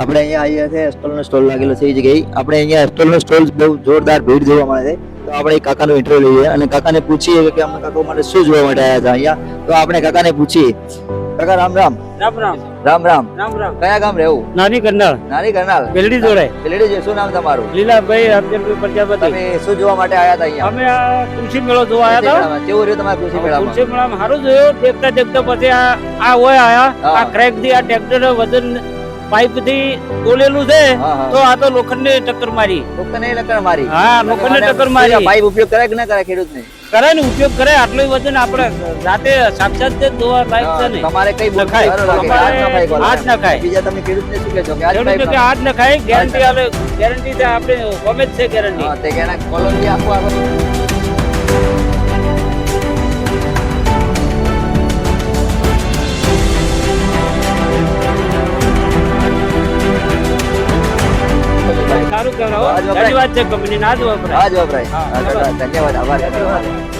આપણે અહીંયા આવીએ છે સ્ટોલ નો સ્ટોલ લાગેલો છે એ જગ્યાએ. આપણે અહીંયા સ્ટોલ નો સ્ટોલ બહુ જોરદાર ભીડ જોવા મળે છે. તો આપણે કાકાનો ઇન્ટરવ્યુ લઈએ અને કાકાને પૂછીએ કે અમે કાકા માટે શું જોવા માટે આવ્યા હતા અહીંયા. તો આપણે કાકાને પૂછીએ. કાકા રામ રામ. રામ રામ. રામ રામ. રામ રામ. કયા ગામ રહેવું નાની કરનાળ. નાની કરનાળ. બેલડી જોડે. પેલેડી જે શું નામ તમારું? લીલાભાઈ રામચંદ્ર પ્રજાપતિ તમે શું જોવા માટે આવ્યા હતા અહીંયા? અમે આ કૃષિ મેળો જોવા આવ્યા હતા. કેવું રહ્યું તમારા કૃષિ મેળામાં? કૃષિ મેળામાં સારું જોયું. દેખતા દેખતા પછી આ આ હોય આયા. આ ક્રેકથી આ ટ્રેક્ટર વજન પાઇપથી તોલેલું છે તો આ તો લોખંડ ટક્કર મારી. લોખંડ ટક્કર મારી. હા લોખંડ ટક્કર મારી. પાઇપ ઉપયોગ કરે કે ના કરે ખેડૂત ને કરે ને ઉપયોગ કરે આટલું વજન આપણે જાતે સાક્ષાત જ ધોવા લાયક છે ને. તમારે કઈ નખાય. આજ નખાય કોલ. બીજા તમે ખેડૂત ને શું કહેજો કે આજ કે આજ ન ખાય ગેરંટી આલે ગેરંટી છે આપણે ગમે છે ગેરંટી તે કે કોલોની આપો આપો. સારું કહેવાય ધન્યવાદ છે કંપની ના જ વપરાય ધન્યવાદ આભાર.